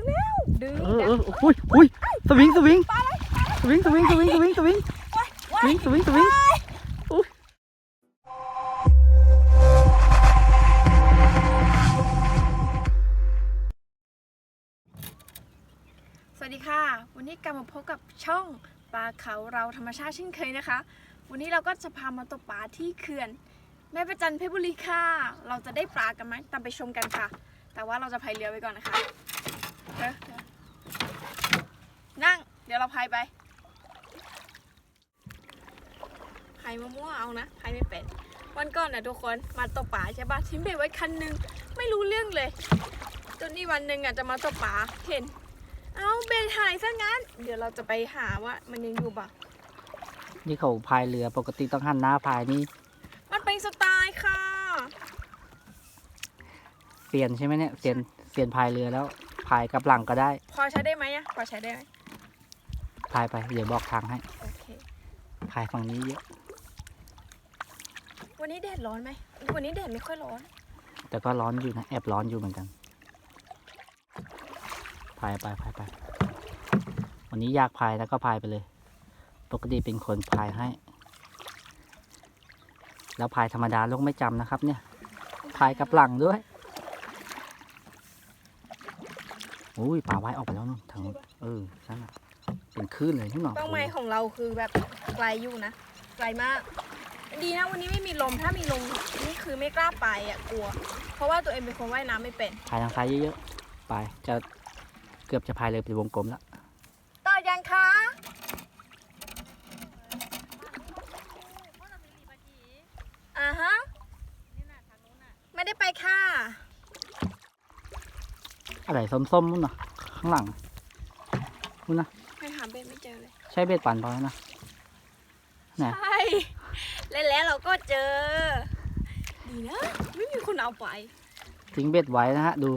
ดึงแล้วดึงเออเอออุ้ยอุ้ยสวิงสวิงสวิงสวิงสวิงสวิงสวิงว้ายสว้าวิยงสวิงสวิงอุ้ยสวัสดีค่ะ วันนี้กลับมาพบกับช่องปลาเขาเราธรรมชาติเช่นเคยนะคะ วันนี้เราก็จะพามาตกปลาที่เขื่อนแม่ประจันเพชรบุรีค่ะ เราจะได้ปลากันไหมตามไปชมกันค่ะ แต่ว่าเราจะพายเรือไปก่อนนะคะเดี๋ยว นั่ง เดี๋ยวเราพายไปพายมะม่วงเอานะพายไม่เป็น วันก่อนนะทุกคนมาตกปลาใช่ปะทิ้งเบ็ดไว้คันหนึง ไม่รู้เรื่องเลยจนนี่วันหนึ่งอะจะมาตกปลาเห็น เอาเบ็ดหายซะงั้น เดี๋ยวเราจะไปหาว่า มันยังอยู่ปะนี่เขาพายเรือปกติต้องหันหน้าพายนี่ มันเป็นสไตล์ค่ะ เปลี่ยนใช่ไหมเนี่ย เปลี่ยน เปลี่ยนพายเรือแล้ว พายกลับหลังก็ได้ พอใช้ได้ไหมอะพอใช้ได้ไหมพายไปเดี๋ยวบอกทางให้โอเค พายฝั่งนี้เยอะวันนี้แดดร้อนไหมวันนี้แดดไม่ค่อยร้อน แต่ก็ร้อนอยู่นะแอบร้อนอยู่เหมือนกันพายไปพายไป วันนี้อยากพายแล้วก็พายไปเลย ปกติเป็นคนพายให้ แล้วพายธรรมดาลงไม่จำนะครับ เนี่ยพายกลับหลังด้วย อุ้ยปลาว่ายออกไปแล้วนู่นทางนู้นเออนั่นน่ะเป็นคลื่นเลยนี่หนอเป้าหมายของเราคือแบบไกลอยู่นะไกลมาก ดีนะวันนี้ไม่มีลมถ้ามีลมนี่คือไม่กล้าไปอะกลัว เพราะว่าตัวเองเป็นคนว่ายน้ำไม่เป็นพายทางซ้ายเยอะๆไปจะเกือบจะพายเลยเป็นวงกลมแล้วต่อยังคะอ่าฮะไม่ได้ไปค่ะ อะไรส้มๆนู่นน่ะข้างหลังนู่นนะไม่หาเบ็ดไม่เจอเลย ใช่เบ็ดปั่นเปล่านะไหนใช่แล้วแล้วเราก็เจอ ดีนะ ไม่มีคนเอาไป ทิ้งเบ็ดไว้นะฮะ ดู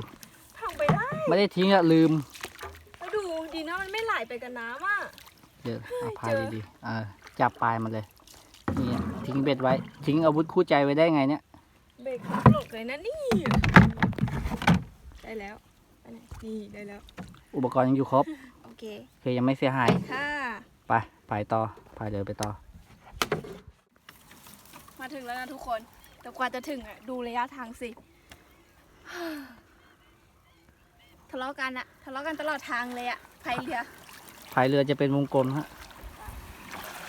ทำไปได้ไม่ได้ทิ้งอะลืมแล้วดูดีนะมันไม่ไหลไปกับน้ำอะ เดี๋ยวเอาพายเจอดีๆเออจับปลายมันเลยนี่อะทิ้งเบ็ดไว้ ทิ้งอาวุธคู่ใจไว้ได้ไงเนี่ย เบรกขาหลกเลยนะนี่ ได้แล้ว ไปไหนนี่ได้แล้ว อุปกรณ์ยังอยู่ครบ โอเคโอเคยังไม่เสียหาย ค่ะ ไปพายต่อพายเดินไปต่อ มาถึงแล้วนะทุกคน แต่กว่าจะถึงอะ ดูระยะทางสิ ทะเลาะกันอะทะเลาะกันตลอดทางเลยอะพายเรือ พายเรือจะเป็นวงกลมฮะ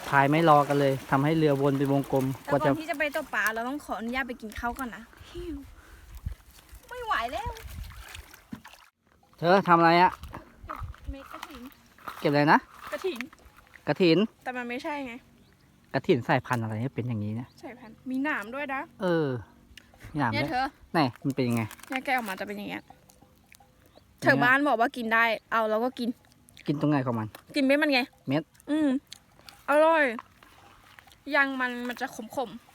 พายไม่รอกันเลยทำให้เรือวนเป็นวงกลม แต่กว่าก่จะอนที่จะไปตกปลาเราต้องขออนุญาตไปกินข้าวก่อนนะหิวไม่ไหวแล้ว เธอทำอะไรอะเม็ดกระถินเก็บอะไรนะกระถิน กระถินแต่มันไม่ใช่ไงกระถินสายพันธุ์อะไรเนี่ยเป็นอย่างนี้เนี่ยใส่พันธุ์มีหนามด้วยนะเออมีหนามเนี่ยด้วยเธอไหนมันเป็นยังไง เนี่ยแกะออกมาจะเป็นอย่างเงี้ยเธอบ้านบอกว่ากินได้ เอาเราก็กิน กินตรงไหนของมัน กินเม็ดมันไงเม็ด อืมอร่อย ยังมันมันจะขมขมๆ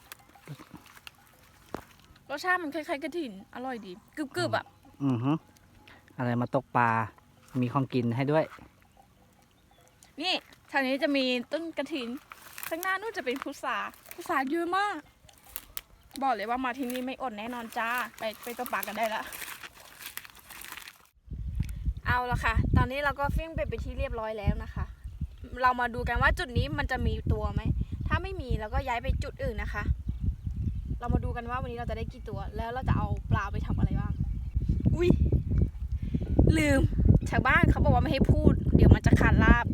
รสชาติมันคล้ายๆกระถิน อร่อยดีกรึบๆอะอือฮึ อะไรมาตกปลา มีของกินให้ด้วย นี่แถวนี้จะมีต้นกระถินข้างหน้านู่นจะเป็นพุทราพุทราเยอะมาก บอกเลยว่ามาที่นี่ไม่อดแน่นอนจ้า ไปไปตกปลากันได้ละ เอาละค่ะ ตอนนี้เราก็ฟิ้งไปไปที่เรียบร้อยแล้วนะคะ เรามาดูกันว่าจุดนี้มันจะมีตัวไหม ถ้าไม่มีเราก็ย้ายไปจุดอื่นนะคะ เรามาดูกันว่าวันนี้เราจะได้กี่ตัว แล้วเราจะเอาปลาไปทำอะไรบ้าง อุ้ย ลืมชาวบ้านเขาบอกว่าไม่ให้พูด เดี๋ยวมันจะขาดลาบ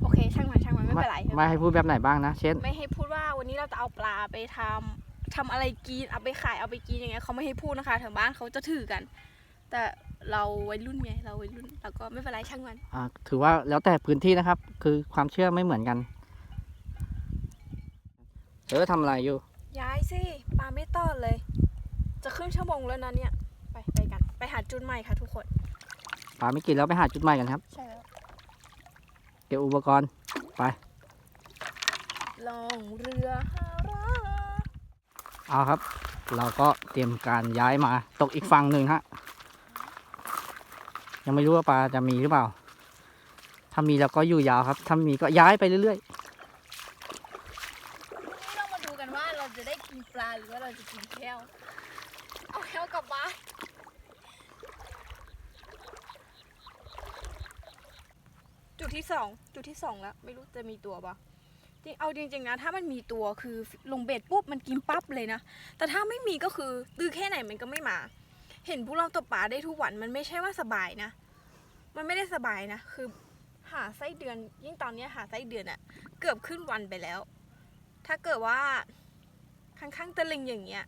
โอเค ช่างมันช่างมันไม่เป็นไรไม่ให้พูดแบบไหนบ้างนะ เช่น ไม่ให้พูดว่าวันนี้เราจะเอาปลาไปทำทำอะไรกินเอาไปขายเอาไปกินอย่างเงี้ยเขาไม่ให้พูดนะคะแถวบ้านเขาจะถือกัน แต่เราวัยรุ่นไงเราวัยรุ่นเราก็ไม่เป็นไรช่างมันอ่าถือว่าแล้วแต่พื้นที่นะครับ คือความเชื่อไม่เหมือนกันเธอทำอะไรอยู่ ย้ายสิปลาไม่ตอดเลย จะครึ่งชั่วโมงแล้วนะเนี่ย ไปไปกัน ไปหาจุดใหม่ค่ะทุกคน ปลาไม่กินแล้วไปหาจุดใหม่กันครับ ใช่แล้วเก็บอุปกรณ์ไป ลองเรือหาราเอาครับ เราก็เตรียมการย้ายมาตกอีกฝั่งหนึ่งฮะ ยังไม่รู้ว่าปลาจะมีหรือเปล่า ถ้ามีเราก็อยู่ยาวครับ ถ้ามีก็ย้ายไปเรื่อย นี่เรามาดูกันว่าเราจะได้กินปลาหรือว่าเราจะกินแก้ว เอาแก้วกลับบ้าน ดที่สองจุดที่สองแล้ว ไม่รู้จะมีตัวปะจ ริงเอาจริงๆนะ ถ้ามันมีตัวคือลงเบ็ดปุ๊บมันกินปั๊บเลยนะ แต่ถ้าไม่มีก็คือตื้อแค่ไหนมันก็ไม่มา เห็นพวกเราตกปลาได้ทุกวันมันไม่ใช่ว่าสบายนะ มันไม่ได้สบายนะ คือหาไส้เดือนยิ่งตอนนี้หาไส้เดือนอะเกือบขึ้นวันไปแล้ว ถ้าเกิดว่าข้างๆตะลิงอย่างเงี้ย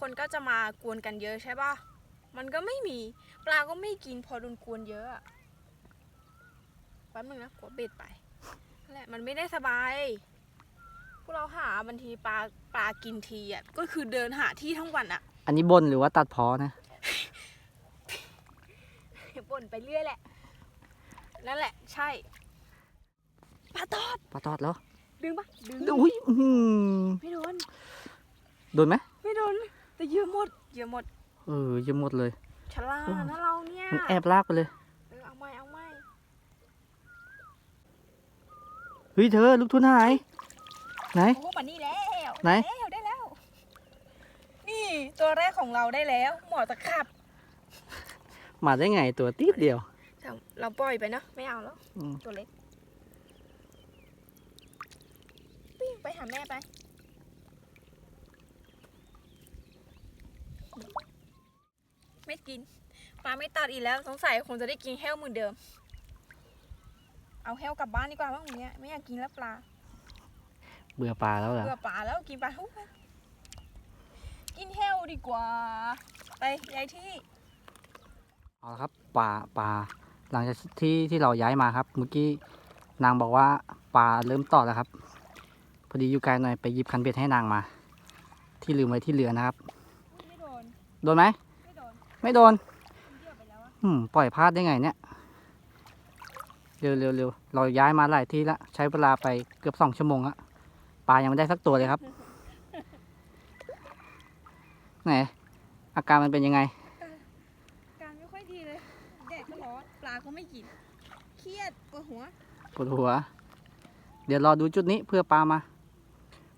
คนก็จะมากวนกันเยอะใช่ปะมันก็ไม่มี ปลาก็ไม่กินพอโดนกวนเยอะแป๊บนึงนะกลัวเบ็ดไปนั่นแหละมันไม่ได้สบาย วกเราหาบางทีปลาปลากินทีอะก็คือเดินหาที่ทั้งวันอะอันนี้บนหรือว่าตัดพอนะ บ่นไปเรื่อยแหละ นั่นแหละ ใช่ปลาตอดปลาตอดแล้วดึงปะดึงอุ้ยอื้อหือไม่โดนโดนไหมไม่โดนแต่เยอะหมดเยอะหมดเออเยังหมดเลย ฉลาดนะเราเนี่ยมันแอบลากไปเลยเออเอาไม่เอาไม่เฮ้ยเธอลูกทุนหาย ไหน โอ้โหมานี่แล้วไหนได้แล้วได้แล้ว นี่ตัวแรกของเราได้แล้ว หมอตะขับมาได้ไงตัวติดเดียว แต่เราปล่อยไปเนาะไม่เอาแล้ว อืม ตัวเล็กปิ้งไปหาแม่ไป ไม่กินปลาไม่ตัดอีกแล้ว สงสัยคงจะได้กินแห้วเหมือนเดิม เอาแห้วกลับบ้านดีกว่าบ้างเนี้ยไม่อยากกินแล้วปลา เบื่อปลาแล้วเหรอ เบื่อปลาแล้วกินปลาทุกวันกินแห้วดีกว่า ไปย้ายที่เอาละครับปลาปลาหลังจากที่ที่เราย้ายมาครับ เมื่อกี้นางบอกว่าปลาเริ่มตอดแล้วครับ พอดีอยู่ไกลหน่อยไปหยิบคันเบ็ดให้นางมา ที่ลืมไว้ที่เรือนะครับ ไม่โดนโดนไหมไม่โดนไม่โดนเดี่ยวไปแล้วอะอืมปล่อยพลาดได้ไงเนี่ย เร็วเร็วเร็วเราย้ายมาหลายที่ละใช้เวลาไปเกือบสองชั่วโมงละ ปลายังไม่ได้สักตัวเลยครับ ไหน อาการมันเป็นยังไง การไม่ค่อยดีเลยแดดก็ร้อนปลาก็ไม่กิน เครียดปวดหัว ปวดหัว เดี๋ยวรอดูจุดนี้เพื่อปลามา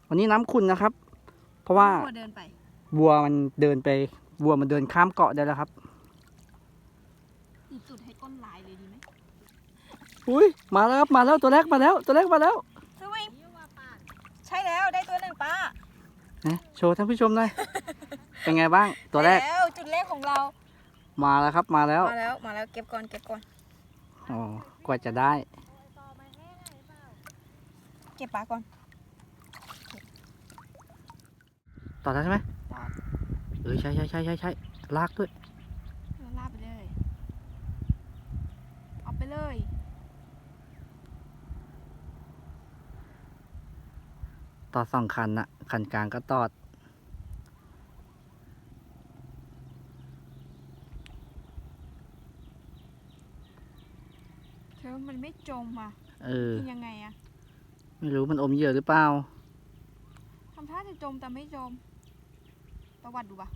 วันนี้น้ำขุ่นนะครับ เพราะว่าวัวเดินไป วัวมันเดินไป วัวมันเดินข้ามเกาะได้แล้วครับติดจุดให้ก้นลายเลยดีไหมอุ้ยมาแล้วครับมาแล้วตัวแรกมาแล้ว ตัวแรกมาแล้วสวิง ใช่แล้วได้ตัวหนึ่งป้านะโชว์ท่านผู้ชมหน่อย เป็นไงบ้างตัวแรกได้แล้วจุดแรกของเรา มาแล้วครับมาแล้วมาแล้วมาแล้วเก็บก่อนเก็บก่อนอ๋อกว่าจะได้ เก็บปลาก่อนต่อแล้วใช่ไหมเออใช่ใช่ใช่ใช่ใช่ลากด้วยแล้วลาดไปเลย เอาไปเลย ต่อสองคันนะคันกลางก็ตอด เธอมันไม่จมอะเออ กินยังไงอะไม่รู้มันอมเหยื่อหรือเปล่าทำท่าจะจมแต่ไม่จมตวัดดูปะ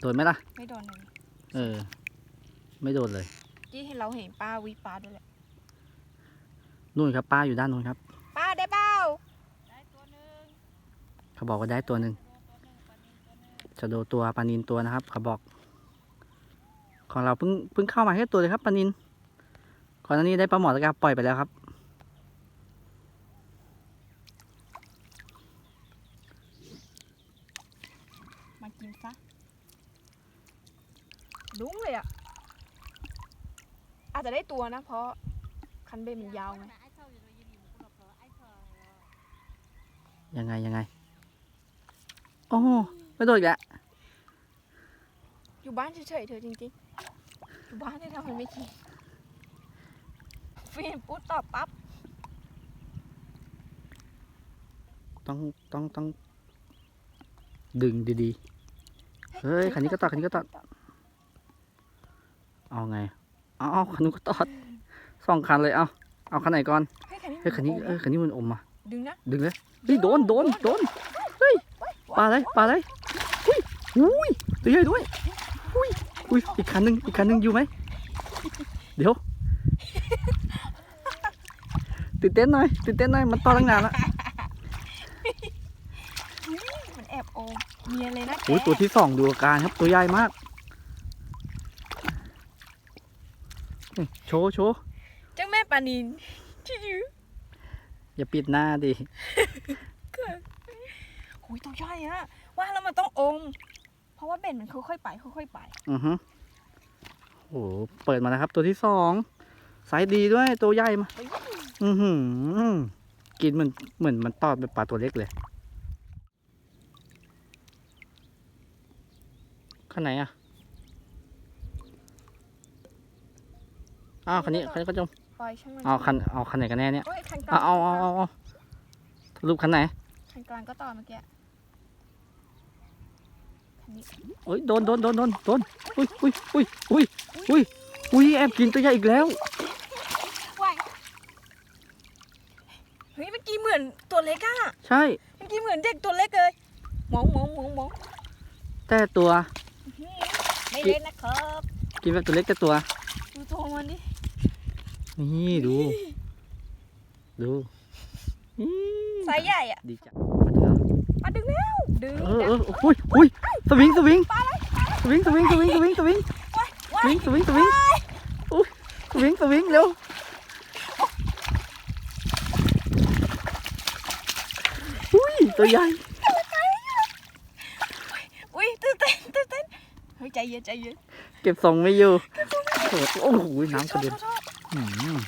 โดนไหมล่ะ ไม่โดนเลยเออ ไม่โดนเลย ที่เห็นเราเห็นป้าวิปลาด้วยแหละนู่นครับป้าอยู่ด้านนู้นครับ ป้าได้เปล่า เขาบอกว่าได้ตัวหนึ่งจะโดตัวปลานินตัวนะครับเขาบอก ของเราเพิ่งเพิ่งเข้ามาแค่ตัวเลยครับปลานินก่อนหน้านี้ได้ปลาหมอตะกาปล่อยไปแล้วครับ มากินซะดุ้งเลยอะ อาจจะได้ตัวนะ เพราะคันเบ็ดมันยาวไงยังไงยังไงโอ้โหไม่โดนอีกแล้วอยู่บ้านเฉยๆเธอจริงๆ อยู่บ้านได้ทำมันไม่กินฟินปุ๊บตอบปั๊บ ต้องต้องต้อง ดึงดีๆ เฮ้ยคันนี้ก็ตอดคันนี้ก็ตอดเอาไง เอาเอาคันนู้นก็ตอดสองคันเลยเอาเอาคันไหนก่อนเฮ้ยคันนี้เฮ้ยคันนี้เออคันนี้มันอมมาดึงนะ ดึงเลยเฮ้ยโดนโดนโดนเฮ้ย ปลาอะไรปลาอะไรอุ้ยอุ้ยตัวใหญ่ด้วยอุ้ยอุ้ยอีกคันหนึ่งอีกคันหนึ่งอยู่ไหมเดี๋ยวตื่นเต้นหน่อยตื่นเต้นหน่อยมันตอนตั้งนานละมันแอบโอมเมียเลยนะแกโอ้ยตัวที่สองดูอาการครับตัวใหญ่มากนี่โชว์โชว์ปลานินชิวอย่าปิดหน้าดิ หุยตัวใหญ่อะว่าแล้วมันต้องอม เพราะว่าเบ็ดมันค่อยๆไปค่อยๆไป อือฮึโอ้โหเปิดมาแล้วครับ ตัวที่สองไซส์ดีด้วยตัวใหญ่มาอือหือกินเหมือนเหมือนมันตอดแบบปลาตัวเล็กเลยข้างไหนอะอ้าวคันนี้คันนี้ก็จมปล่อยช่างมันเอาคันเอาคันไหนกันแน่เนี่ยเอ้ยคันกลาเอาง เอาเอาเอาเอาสรุปคันไหน คันกลางก็ต่อเมื่อกี้คันนี้โอ้ยโดนโดนโดนโดนโดนอุ้ยอุ้ยอุ้ยอุ้ยอุ้ยอุ้ยแอบกินตัวใหญ่อีกแล้วว้ายเฮ้ยเมื่อกี้เหมือนตัวเล็กอะใช่ เมื่อกี้เหมือนเด็กตัวเล็กเลยมองมองมองมองแต่ตัวหืมไม่เล่นนะครับกินแบบตัวเล็กแต่ตัวดูตัวมันดินี่ดู ดูนี่ไซส์ใหญ่อะดีจัง มาถึงแล้วมาดึงแล้ว ดึงเออเอออุ้ยอุ้ยสวิงสวิงสวิงสวิงสวิงสวิงสวิงว้ายสวิงสวิงสวิงอุ้ยสวิงสวิงเร็วอุ้ยตัวใหญ่อุ้ยตื่นเต้นตื่นเต้นเฮ้ยใจเย็นใจเย็นเก็บทรงไม่อยู่โอ้โหน้ำกชระอบเด็นชอบชอบอืม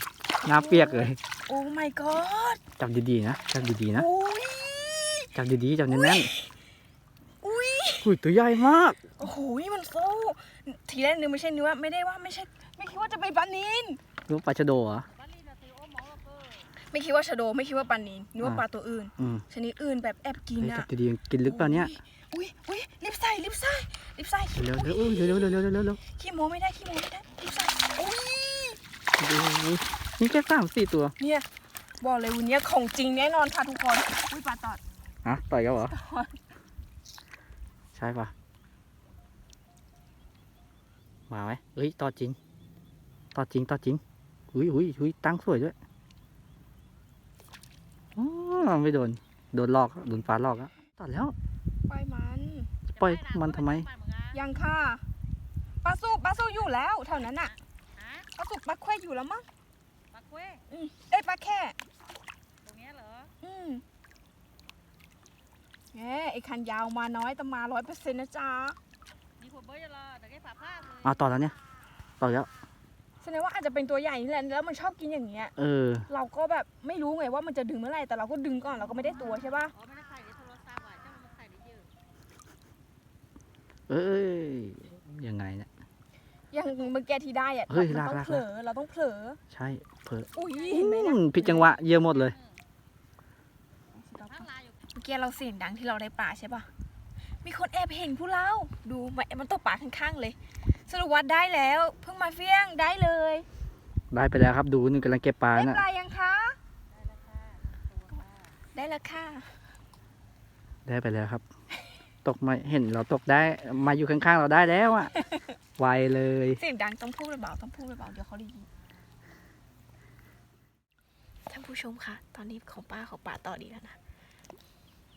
น้ำเปียกเลยโอ้ my god จับดีๆนะจับดีๆนะอุ้ย จับดีๆจับแน่นอุ้ยๆอุ้ยตัวใหญ่มากโอ้โหมันโซ่ทีแรกนึกไม่ใช่เนื้อไม่ได้ว่าไม่ใช่ ไม่คิดว่าจะเป็นปลานินรู้ปลาชะโดเหรอ ไม่คิดว่าชะโดไม่คิดว่าปลานินนึกว่าอ่า ปลาตัวอื่น อืมชนิดอื่นแบบแอบกินเฮ้ยอะจับดีๆกินลึกเปล่าเนี่ยอุ้ยอุ้ยรีบใส่รีบใส่รีบใส่เร็วๆเร็วๆอุ้ยเร็วๆเร็วๆเร็วๆเร็วๆเร็วขี้โมไม่ได้ขี้โมไม่ได้รีบใส่อุ้ยๆอุ้ยนี่แค่สามสี่ตัวเนี่ยบอกเลยวันนี้ของจริงแน่นอนค่ะทุกคนอุ้ยปลาตอด ฮะต่อยเขาเหรอ ใช่ปะมาไหมเฮ้ยต่อจริงต่อจริงต่อจริงอุ้ยอุ้ยอุ้ยตั้งสวยด้วยอ๋อไม่โดน โดนลอกโดนฟ้าลอกอะตัดแล้วปล่อยมันปล่อยมันทำไม ยังค่ะปลาสูบปลาสูบอยู่แล้วแถวนั้นอะปลาสูบปลาแควอยู่แล้วมั้งปลาเค้อืมเอ้ยปลาแค่ตรงเนี้ยเหรอ อืม แหมไอ้คันยาวมาน้อยแต่มาร้อยเปอร์เซ็นต์นะจ๊ะมีคนเบยเหรอแต่แค่ฝาผ้าเลยเอาต่อแล้วเนี่ย ต่อแล้ว แสดงว่าอาจจะเป็นตัวใหญ่นี่แหละแล้วมันชอบกินอย่างเงี้ย เออ เราก็แบบไม่รู้ไงว่ามันจะดึงเมื่อไหร่แต่เราก็ดึงก่อนเราก็ไม่ได้ตัวใช่ป่ะอ๋อไม่ได้ใส่ในโทรศัพท์อะเจ้ามันใส่ได้เยอะเอ้ย ยังไงเนี่ย อย่างเมื่อกี้ที่ได้อะเฮ้ยเราต้องลากๆเผลอเราต้องเผลอใช่เพออุ้ยเห็นไหมนะอืมผิดจังหวะเยอะหมดเลยทั้งลายอยู่ เมื่อ กี้เราเสียงดังที่เราได้ปลาใช่ป่ะมีคนแอบเห็นพวกเรา ดูมันมันตกปลาข้างๆเลย สรุปว่าได้แล้ว เพิ่งมาเฟี้ยงได้เลย ได้ไปแล้วครับดูนี่กำลังเก็บปลาได้น่ะปลายังคะ ได้แล้วค่ะ ได้ไปแล้วครับ ตกมาเห็นเราตกได้มาอยู่ข้างๆเราได้แล้วอะไวเลยเสียงดังต้องพูดเบาๆต้องพูดเบาๆเดี๋ยวเขาได้ยินท่านผู้ชมคะตอนนี้ของป้าของป้าต่อดีแล้วนะ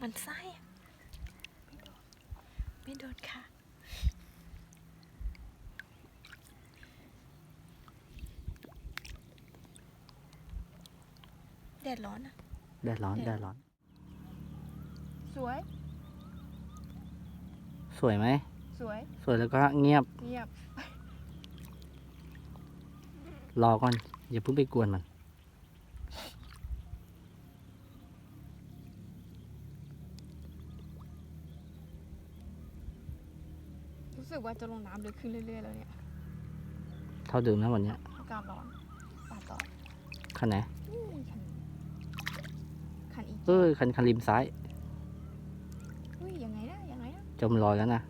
มันไส้อะไม่โดนค่ะ แดดร้อนนะแดดร้อนแดดร้อน สวย สวยไหม สวย สวยแล้วก็เงียบ เงียบ รอก่อน อย่าเพิ่งไปกวนมัน กว่าจะลงน้ำลึกขึ้นเรื่อยๆแล้วเนี่ยเท่าเดิมนะวันเนี้ยอากาศร้อนป่าต่อคันไหนนี่คันคันอีกเอ้ยคันคันริมซ้ายอุ้ยยังไงนะยังไงนะจมลอยแล้วนะ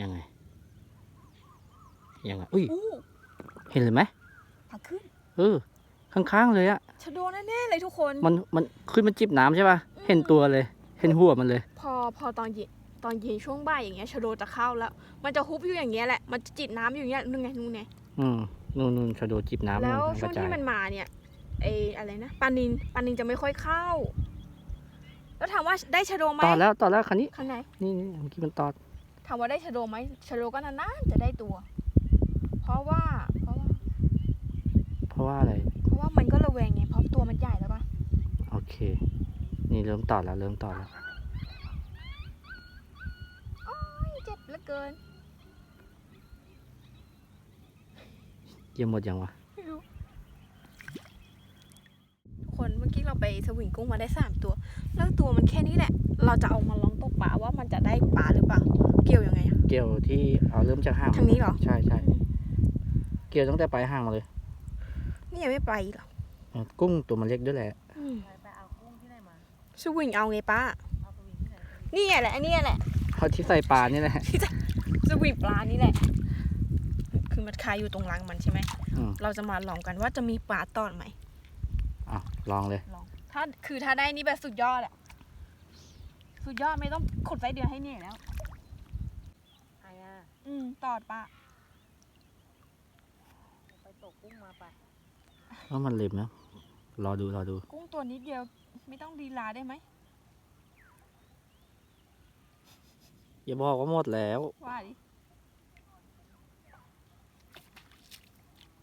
ยังไงยังไงอุ้ยอู้เห็นเลยไหมผักขึ้นเออ ข้างๆเลยอะชะโดแน่ๆเลยทุกคน มันมันขึ้นมาจิบน้ำใช่ป่ะเห็นตัวเลย เห็นหัวมันเลย พอพอตอนเย็นตอนเย็นช่วงบ่ายอย่างเงี้ยชะโดจะเข้าแล้ว มันจะฮุบอยู่อย่างเงี้ยแหละมันจะจิบน้ำอยู่อย่างเงี้ยนู่นไงนู่นไงอืมนู่นนู่นชะโดจิบน้ำแล้วนู่นช่วงกระจาที่ยมันมาเนี่ยไออะไรนะปลานินปลานินจะไม่ค่อยเข้า แล้วถามว่าได้ชะโดไหมต่อแล้วต่อแล้วคันนี้ข้างในนี่นี่เมื่อกี้มันตอดทามว่าได้ชะโดไหมชะโดก็นานๆจะได้ตัว เพราะว่า เพราะว่า เพราะว่าอะไร เค นี่เริ่มตอดแล้วเริ่มตอดแล้วเจ็บเหลือเกิน เยี่ยมหมดยังวะ ไม่รู้ ทุกคนเมื่อกี้เราไปสวิงกุ้งมาได้สามตัว แล้วตัวมันแค่นี้แหละ เราจะเอามาลองตกปลาว่ามันจะได้ปลาหรือเปล่า เกี่ยวยังไงอะเกี่ยวที่เอาเริ่มจากห่าง ทางนี้เหรอ ใช่ใช่เกี่ยวตั้งแต่ปลายห่างมาเลย นี่ยังไม่ไปเหรอเออกุ้งตัวมันเล็กด้วยแหละ สวิงเอาไงป้าเอาสวิงที่ไหนสวิงนี่แหละอันนี้แหละเขาที่ใส่ปลานี่แหละสวิงปลานี่แหละ คือมันคายอยู่ตรงรังมันใช่ไหมอืมเราจะมาลองกันว่าจะมีปลาตอดไหมอะลองเลย ลองถ้าคือถ้าได้นี่แบบสุดยอดอะสุดยอดไม่ต้องขดไส้เดือนให้เนี่ยแล้ว ไอ้อะอืมตอดปลาไปตกกุ้งมาไปว่ามันเล็มนะรอดูรอดู กุ้งตัวนิดเดียว ไม่ต้องดีลาได้ไหม อย่าบอกว่าหมดแล้ว ว่าดิ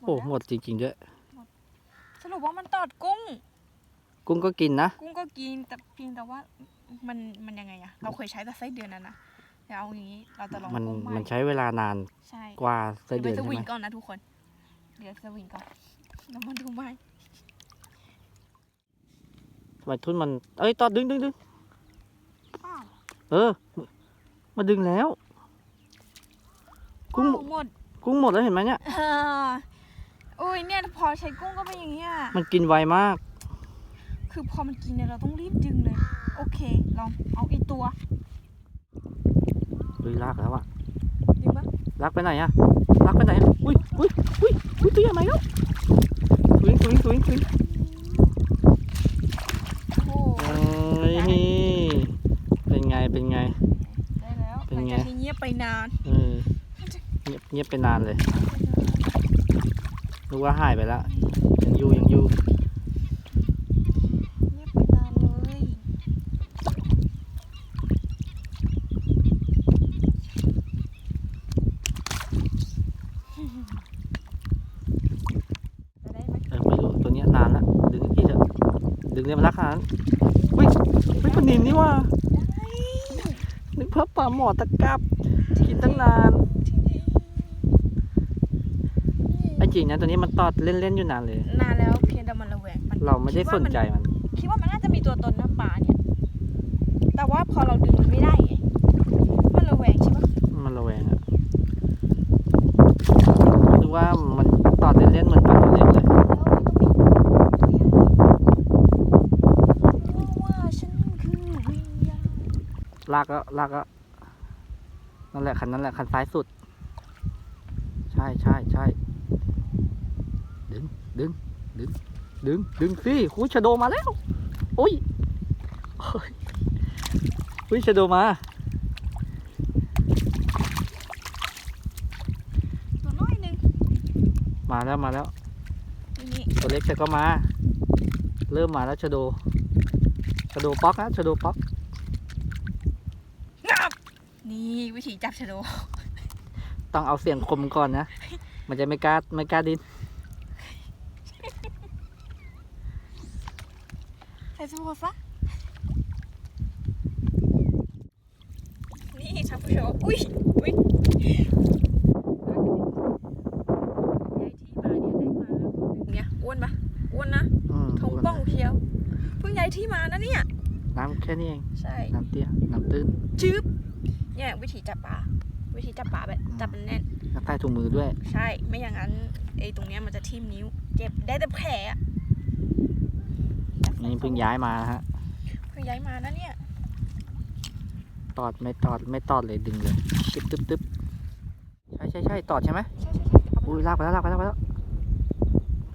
โอ้แล้วหมดจริงๆด้วย สรุปว่ามันตอดกุ้ง กุ้งก็กินนะ กุ้งก็กินแต่เพียงแต่ว่า มันมันยังไงอะเราเคยใช้แต่ไส้เดือนนะนะเดี๋ยวเอาอย่างนี้เราจะลองมันกุ้งใหม่มันใช้เวลานานใช่กว่าไส้เดี๋ยวเดืไปอนสใช่วิไหงมก่อนนะทุกคน เดี๋ยวสวิงก่อนแล้วมาดูใหม่ทำ ไมทุ่นมัน เอ้ยตอดดึงดึงดึงอ้าวเออ มาดึงแล้ว กุ้งอ้าวหมด กุ้งหมดแล้วเห็นไหมเนี่ยอ่าโอ้ยเนี่ยพอใช้กุ้งก็เป็นอย่างเงี้ย มันกินไวมาก คือพอมันกินเนี่ยเราต้องรีบดึงเลย โอเค ลองเอาอีกตัวเฮ้ยลากแล้วอะดึงปะลากไปไหนอะลากไปไหนอะอุ้ยอุ้ยอุ้ยอุ้ยตัวใหญ่ไหมแล้วสวิงสวิงสวิงสวิง โอ้โห เอ้ยเป็นไง เป็นไง ได้แล้ว เป็น หลั งไงจากที่เงียบไปนานเออเงียบเงียบไปนานเลยนึกว่าหายไปแล้วยังอยู่ยังอยู่เงียบไปนานเลยจะได้ไหมเออไม่รู้ตัวเนี้ยนานแล้วดึงอีกทีเถอะดึงเนี่ยมันรักขนาดนั้นอุ้ยอุ้ยปลานินนี่ว่าได้นึกเพิ่ปลาหมอตะกับ กินตั้งนานไอ้จริงนะตัวนี้มันตอดเล่นๆอยู่นานเลย นานแล้วเพียงแต่มันระแวงมันเราไม่ได้สนใจมัน คิดว่ามันน่าจะมีตัวตนนะปลาเนี่ย แต่ว่าพอเราดึงมันไม่ได้ไงมันระแวงใช่ปะมันระแวงอะดูว่ามันตอดเล่นๆเหมือนปลาตัวเล็กเลยแล้วมันต้องมีตัวใหญ่เพราะว่าฉันคือวิญญาณลากก็ลากก็ นั่นแหละคันนั้นแหละคันซ้ายสุด ใช่ใช่ใช่ดึงดึงดึงดึงดึงสิคุยชะโดมาแล้วโอ้ยโอ้ยคุยชะโดมาตัวน้อยหนึ่งมาแล้วมาแล้วนี่ตัวเล็กแต่ก็มา เริ่มมาแล้วชะโดชะโดป๊อกนะชะโดป๊อกงับ นี่วิธีจับชะโด ต้องเอาเสียงคมก่อนนะ มันจะไม่กล้าไม่กล้าดิ้นใส่สโมซะนี่ท่านผู้ชมอุ้ยอุ้ยย้ายที่มาเนี่ยได้มาแล้วตัวหนึ่งเนี่ยอ้วนปะอ้วนนะอืมทงป้องเขียว เพิ่งย้ายที่มานะเนี่ย น้ำแค่นี้เอง ใช่ น้ำเตี้ย น้ำตื้น จืบ เนี่ยวิธีจับปลาวิธีจับปลาแบบจับมันแน่นนักใต้ถุงมือด้วย ใช่ไม่อย่างนั้นไอ้ตรงเนี้ยมันจะทิ่มนิ้ว เจ็บได้แต่แผลอะนี่เพิ่งย้ายมานะฮะเพิ่งย้ายมานะเนี่ยตอดไม่ตอดไม่ตอดเลยดึงเลยตึ๊บตึ๊บตึ๊บใช่ใช่ใช่ตอดใช่ไหมใช่ใช่ใช่เอาไปอุ้ยลากไปแล้วลากไปแล้วลากไปแล้ว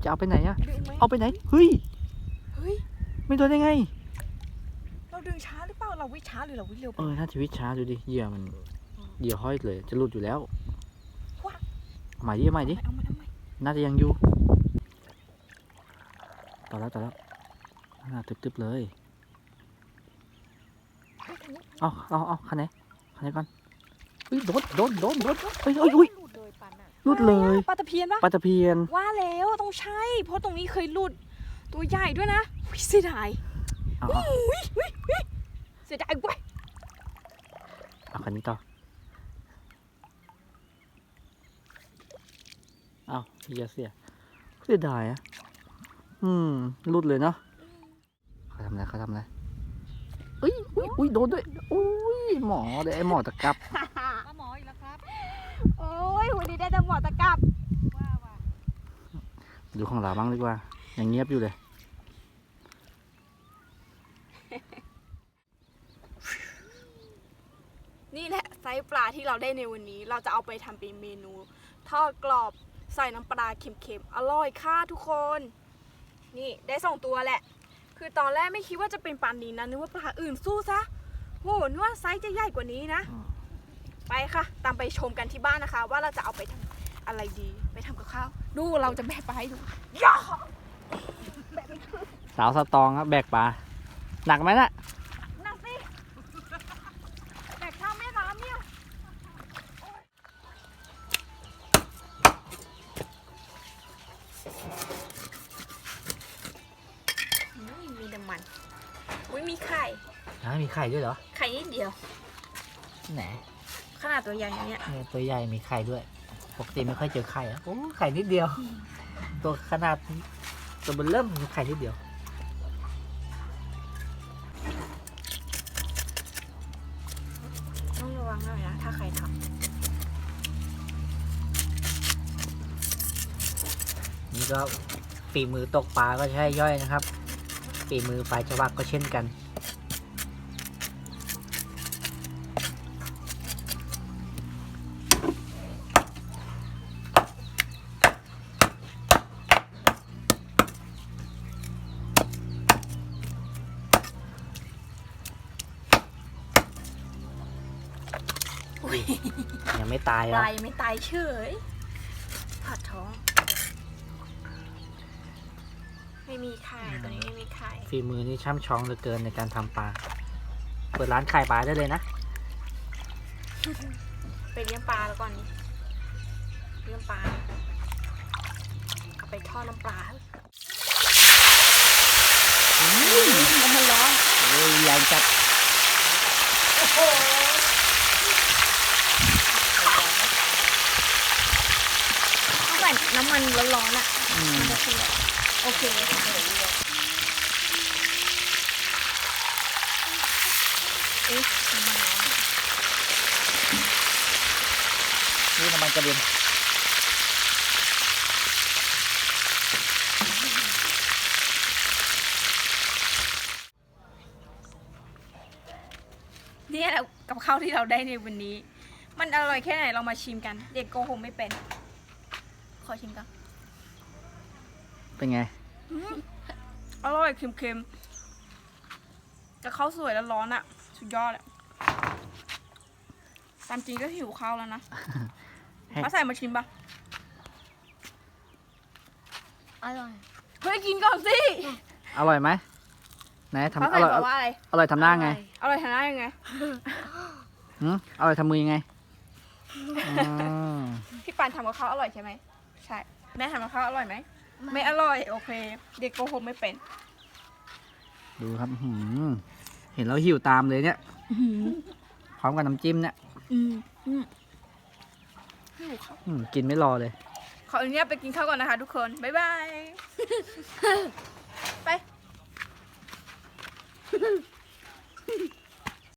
จะเอาไปไหนอะดึงไหมเอาไปไหนเฮ้ยเฮ้ยไม่โดนได้ไงเรา ดึงช้าหรือเปล่าเราวิ่งช้าหรือเราวิ่งเร็วไปเออถ้าชีวิตช้าดูดิเหยื่อมันเหยื่อห้อยเลย จะหลุดอยู่แล้วว้าเอาใหม่ดิเอาใหม่ดิเอามาเอามาน่าจะยังอยู่ต่อแล้วต่อแล้วน่าตึ๊บตึ๊บเลยเฮ้ยทางนี้เอาเอาเอาคันไหนคันไหนก่อนเฮ้ยโดนโดนโดนโดนเฮ้ยเฮ้ยเฮ้ยหลุดเลยปันอะหลุดเลยปลาตะเพียนปะปลาตะเพียนว่าแล้วต้องใช่ เพราะตรงนี้เคยหลุดตัวใหญ่ด้วยนะอุ๊ยเสียดาย เอาเอาอุ๊ยอุ๊ยอุ๊ยเสียดายเว้ยเอาคันนี้ต่อ เอาอย่าเสียเสียดายอะอืมหลุดเลยเนาะเขาทำอะไรเขาทำอะไรเอ้ยอุ้ยอุ้ยโดนด้วยอุ้ยหมอเดี๋ยวไอ้หมอตะกรับมาหมออีกแล้วครับ โอ้ยวันนี้ได้แต่หมอตะกรับว่าว่าดูของเราบ้างดีกว่ายังเงียบอยู่เลย นี่แหละไซส์ ปลาที่เราได้ในวันนี้ เราจะเอาไปทำเป็นเมนู ทอดกรอบใส่น้ำปลาเค็มๆ อร่อยค่ะทุกคน นี่ได้สองตัวแหละ คือตอนแรกไม่คิดว่าจะเป็นปลานี้นะนึกว่าปลาอื่นสู้ซะโหนึกว่าไซส์จะใหญ่กว่านี้นะ ไปค่ะ ตามไปชมกันที่บ้านนะคะ ว่าเราจะเอาไปทำอะไรดี ไปทำกับข้าว ดูเราจะแบกปลาให้ดูย่าสาวสตองครับแบกปลาหนักไหมน่ะ ไข่ด้วยเหรอ ไข่นิดเดียว ไหน ขนาดตัวใหญ่อย่างเนี้ย เนี่ยตัวใหญ่มีไข่ด้วย ปกติไม่ค่อยเจอไข่อะโอ้ไข่นิดเดียว ตัวขนาดตัวเบนเริ่มมีไข่นิดเดียว ต้องระวังหน่อยนะ ถ้าใครทนี่ก็ฝีมือตกปลาก็ใช่ย่อยนะครับฝีมือปลายจวักก็เช่นกันายำปอะลายังไม่ตายเฉยผัดท้อง ไม่มีไข่ตัวนี้ไม่มีไข่ฝีมือนี่ช่ำชองเหลือเกินในการทำปลา เปิดร้านขายปลาได้เลยนะ ไปเลี้ยงปลาแล้วก่อนนี่เลี้ยงปลาเอาไปทอดน้ำปลามันร้อนโอ้ยแรงจัดต้องใส่ น้ำมันร้อนๆอะอืมมันจะคือแบบโอเคเอ๊ะน้ำมันร้อนนี่น้ำมันกระเด็นเนี่ยแหละกับข้าวที่เราได้ในวันนี้ มันอร่อยแค่ไหนเรามาชิมกัน เด็กโกหกไม่เป็น ขอชิมกันเป็นไง อร่อยเค็มๆกับข้าวสวยแล้วร้อนอะสุดยอดอะตามจริงก็หิวข้าวแล้วนะให้มาใส่มาชิมปะอร่อย เฮ้ยกินก่อนสิ อร่อยไหมไหนเขาทำอใส่ร่อยบอกว่าอะไรอร่อยทำหน้าไง อร่อยทานได้ยังไงหืมอร่อยทำมือยังไงอืมพี่ปานทำกับข้าวอร่อยใช่ไหม ใช่ แม่ทำกับข้าวอร่อยไหม ไม่อร่อย โอเค เด็กโกหกไม่เป็น ดูครับอื้อหือเห็นแล้วหิวตามเลยเนี่ย พร้อมกับน้ำจิ้มเนี่ยอืมอืมหิวข้าวอืมกินไม่รอเลย ขออนุญาตไปกินข้าวก่อนนะคะทุกคน บ๊ายบาย ไป